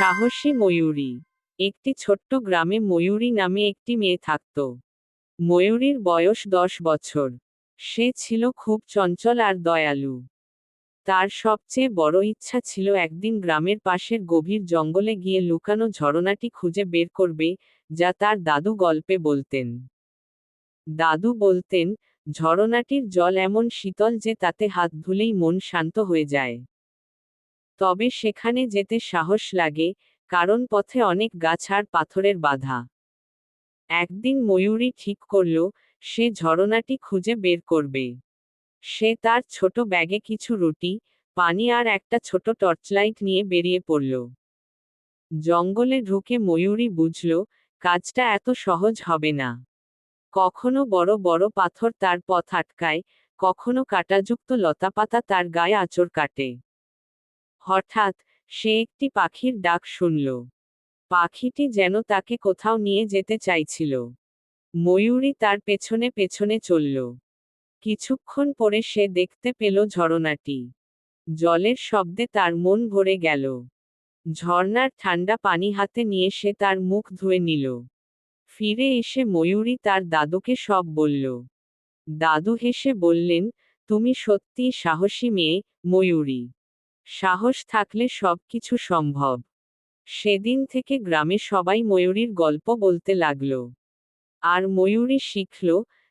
সাহসী ময়ূরী। একটি ছোট্ট গ্রামে ময়ূরী নামে একটি মেয়ে থাকত। ময়ূরীর বয়স দশ বছর। সে ছিল খুব চঞ্চল আর দয়ালু। তার সবচেয়ে বড় ইচ্ছা ছিল একদিন গ্রামের পাশের গভীর জঙ্গলে গিয়ে লুকানো ঝরনাটি খুঁজে বের করবে, যা তার দাদু গল্পে বলতেন। দাদু বলতেন, ঝরনাটির জল এমন শীতল যে তাতে হাত ধুলেই মন শান্ত হয়ে যায়। তবে সেখানে যেতে সাহস লাগে, কারণ পথে অনেক গাছ আর পাথরের বাধা। একদিন ময়ূরী ঠিক করল, সে ঝরনাটি খুঁজে বের করবে। সে তার ছোট ব্যাগে কিছু রুটি, পানি আর একটা ছোট টর্চলাইট নিয়ে বেরিয়ে পড়ল। জঙ্গলে ঢুকে ময়ূরী বুঝল, কাজটা এত সহজ হবে না। কখনো বড় বড় পাথর তার পথ আটকায়, কখনো কাঁটাযুক্ত লতাপাতা তার গায়ে আঁচড় কাটে। হঠাৎ সে একটি পাখির ডাক শুনল। পাখিটি যেন তাকে কোথাও নিয়ে যেতে চাইছিল। ময়ূরী তার পেছনে পেছনে চলল। কিছুক্ষণ পরে সে দেখতে পেল ঝরনাটি। জলের শব্দে তার মন ভরে গেল। ঝর্ণার ঠান্ডা পানি হাতে নিয়ে সে তার মুখ ধুয়ে নিল। ফিরে এসে ময়ূরী তার দাদুকে সব বলল। দাদু হেসে বললেন, তুমি সত্যিই সাহসী মেয়ে, ময়ূরী। সাহস থাকলে সবকিছু সম্ভব। সেদিন থেকে গ্রামে সবাই ময়ূরীর গল্প বলতে লাগল। আর ময়ূরী শিখল,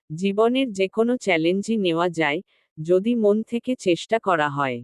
জীবনের যে কোনো চ্যালেঞ্জই নেওয়া যায়, যদি মন থেকে চেষ্টা করা হয়।